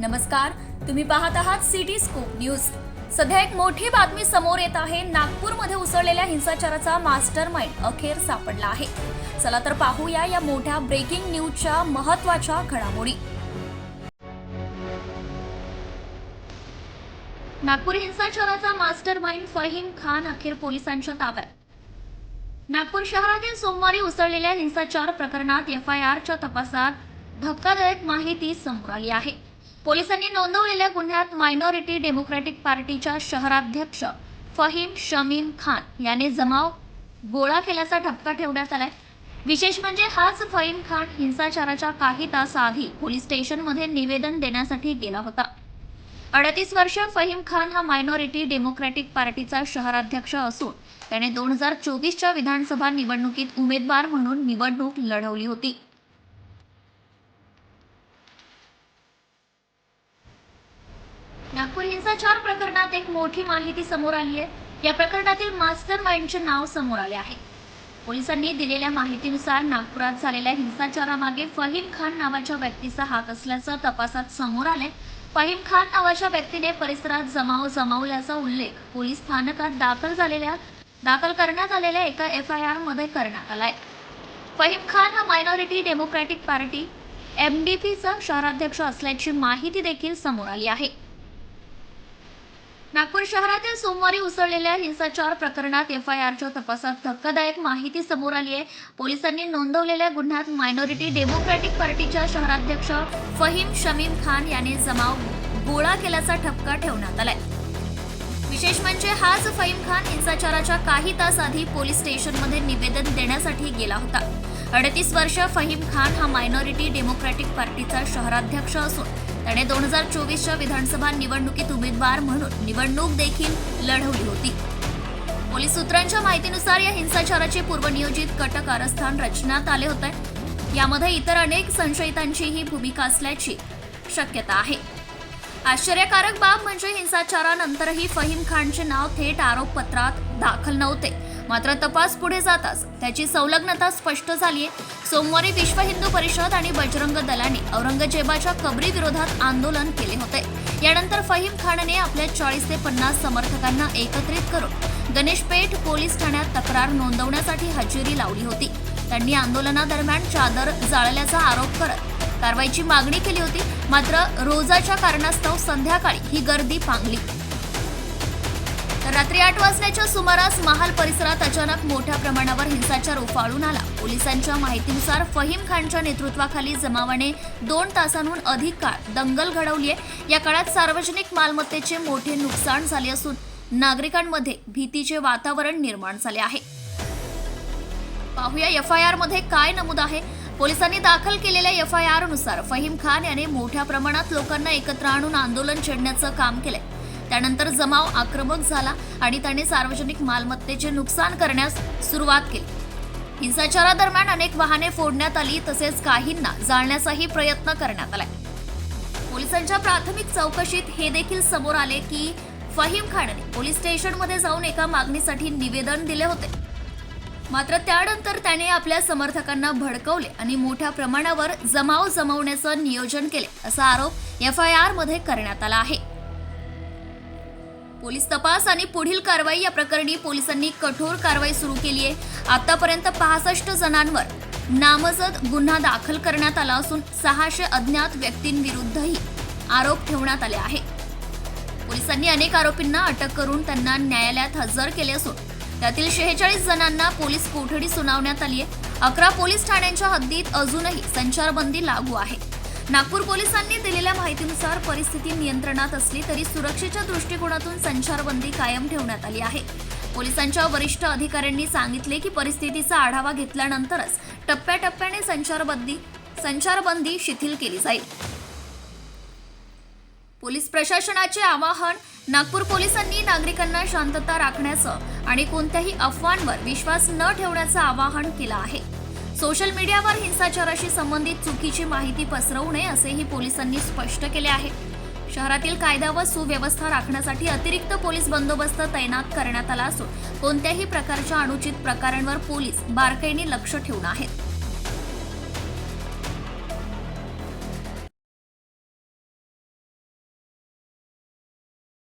नमस्कार तुम्ही पाहत आहात सिटी स्कोप न्यूज. सध्या एक मोठी बातमी समोर येत आहे नागपूरमध्ये उसळलेल्या हिंसाचाराचा मास्टर माइंड अखेर सापडला आहे. चला तर पाहूया या मोठ्या ब्रेकिंग न्यूजच्या महत्त्वाच्या घडामोडी. नागपूर हिंसाचाराचा मास्टर माइंड फहीम खान अखेर पोलिसांच्या ताब्यात. नागपूर शहरातील सोमवारी उसळलेल्या हिंसाचार प्रकरणात एफ आय आरच्या तपासात धक्कादायक माहिती समोर आली आहे. पोलिसांनी नोंदवलेल्या गुन्ह्यात मायनॉरिटी डेमोक्रॅटिक पार्टीच्या शहराध्यक्ष फहीम शमीम खान याने जमाव गोळा केल्याचा ठपका ठेवण्यात आलाय. विशेष म्हणजे हाच फहीम खान हिंसाचाराच्या काही तास आधी पोलीस स्टेशनमध्ये निवेदन देण्यासाठी गेला होता. अडतीस वर्ष फहीम खान हा मायनॉरिटी डेमोक्रॅटिक पार्टीचा शहराध्यक्ष असून त्याने दोन हजार चोवीसच्या विधानसभा निवडणुकीत उमेदवार म्हणून निवडणूक लढवली होती. नागपूर हिंसाचार प्रकरणात एक मोठी माहिती समोर आली आहे. या प्रकरणातील मास्टर माइंडचे नाव समोर आले आहे. पोलिसांनी दिलेल्या माहितीनुसार नागपुरात झालेल्या हिंसाचारामागे फहीम खान नावाच्या व्यक्तीचा हात असल्याचं तपासात समोर आले फहीम खान नावाच्या व्यक्तीने परिसरात जमाव जमावल्याचा उल्लेख पोलीस स्थानकात दाखल झालेल्या दाखल करण्यात आलेल्या एका एफ आय आरमध्ये करण्यात आलाय. फहीम खान हा minority democratic party M D पीचा शहराध्यक्ष असल्याची माहिती देखील समोर आली आहे. नागपूर शहरातील सोमवारी उसळलेल्या हिंसाचार प्रकरणात एफ आय आरच्या तपासात धक्कादायक माहिती समोर आली आहे. पोलिसांनी नोंदवलेल्या गुन्ह्यात मायनॉरिटी डेमोक्रॅटिक पार्टीच्या शहराध्यक्ष फहीम शमीम खान याने जमाव गोळा केल्याचा ठपका ठेवण्यात आलाय. विशेष म्हणजे हाच फहीम खान हिंसाचाराच्या काही तास आधी पोलीस स्टेशनमध्ये निवेदन देण्यासाठी गेला होता. अडतीस वर्ष फहीम खान हा मायनॉरिटी डेमोक्रॅटिक पार्टीचा शहराध्यक्ष असून त्याने दोन हजार चोवीसच्या विधानसभा निवडणुकीत उमेदवार म्हणून निवडणूक देखील लढवली होती. पोलीस सूत्रांच्या माहितीनुसार या हिंसाचाराचे पूर्वनियोजित कटक कारस्थान रचण्यात आले होते. यामध्ये इतर अनेक संशयितांचीही भूमिका असल्याची शक्यता आहे. आश्चर्यकारक बाब म्हणजे हिंसाचारानंतरही फहीम खानचे नाव थेट आरोपपत्रात दाखल नव्हते. मात्र तपास पुढे जाताच त्याची संलग्नता स्पष्ट झालीय. सोमवारी विश्व हिंदू परिषद आणि बजरंग दलाने औरंगजेबाच्या कबरी विरोधात आंदोलन केले होते. यानंतर फहीम खानने आपल्या चाळीस ते पन्नास समर्थकांना एकत्रित करून गणेशपेठ पोलीस ठाण्यात तक्रार नोंदवण्यासाठी हजेरी लावली होती. त्यांनी आंदोलनादरम्यान चादर जाळल्याचा आरोप करत कारवाईची मागणी केली होती. मात्र रोजाच्या कारणास्तव संध्याकाळी ही गर्दी पांगली. रात्री आठ वाजण्याच्या सुमारास महाल परिसरात अचानक मोठ्या प्रमाणावर हिंसाचार उफाळून आला. पोलिसांच्या माहितीनुसार फहीम खानच्या नेतृत्वाखाली जमावाने दोन तासांहून अधिक काळ दंगल घडवली आहे या काळात सार्वजनिक मालमत्तेचे मोठे नुकसान झाले असून नागरिकांमध्ये भीतीचे वातावरण निर्माण झाले आहे. पाहूया एफ आय आरमध्ये काय नमूद आहे. पोलिसांनी दाखल केलेल्या एफ आय आरनुसार फहीम खान याने मोठ्या प्रमाणात लोकांना एकत्र आणून आंदोलन छेडण्याचं काम केलंय. त्यानंतर जमाव आक्रमक झाला आणि त्याने सार्वजनिक मालमत्तेचे नुकसान करण्यास सुरुवात केली. हिंसाचारादरम्यान अनेक वाहने फोडण्यात आली तसेच काहींना जाळण्याचाही प्रयत्न करण्यात आला पोलिसांच्या प्राथमिक चौकशीत हे देखील समोर आले की फहीम खानने पोलीस स्टेशनमध्ये जाऊन एका मागणीसाठी निवेदन दिले होते. मात्र त्यानंतर त्याने आपल्या समर्थकांना भडकवले आणि मोठ्या प्रमाणावर जमाव जमवण्याचं नियोजन केले असा आरोप एफ आय आरमध्ये करण्यात आला आहे. पोलीस तपास आणि पुढील कारवाई या प्रकरणी पोलिसांनी कठोर कारवाई सुरू केली आहे. आतापर्यंत पासष्ट जणांवर नामजद गुन्हा दाखल करण्यात आला असून सहाशे अज्ञात व्यक्तींविरुद्धही आरोप ठेवण्यात आले आहे पोलिसांनी अनेक आरोपींना अटक करून त्यांना न्यायालयात हजर केले असून त्यातील शेहेचाळीस जणांना पोलीस कोठडी सुनावण्यात आली आहे. अकरा पोलीस ठाण्यांच्या हद्दीत अजूनही संचारबंदी लागू आहे. नागपूर पोलिसांनी दिलेल्या माहितीनुसार परिस्थिती नियंत्रणात असली तरी सुरक्षेच्या दृष्टिकोनातून संचारबंदी कायम ठेवण्यात आली आहे. पोलिसांच्या वरिष्ठ अधिकाऱ्यांनी सांगितले की परिस्थितीचा आढावा घेतल्यानंतरच टप्प्याटप्प्याने संचारबंदी संचारबंदी शिथिल केली जाईल. पोलीस प्रशासनाचे आवाहन नागपूर पोलिसांनी नागरिकांना शांतता राखण्याचं आणि कोणत्याही अफवांवर विश्वास न ठेवण्याचं आवाहन केलं आहे. सोशल मीडियावर हिंसाचाराशी संबंधित चुकीची माहिती पसरवू नये असेही पोलिसांनी स्पष्ट केले आहे. शहरातील कायदा व सुव्यवस्था राखण्यासाठी अतिरिक्त पोलीस बंदोबस्त तैनात करण्यात आला असून कोणत्याही प्रकारच्या अनुचित प्रकारांवर पोलीस बारकाईने लक्ष ठेवून आहेत.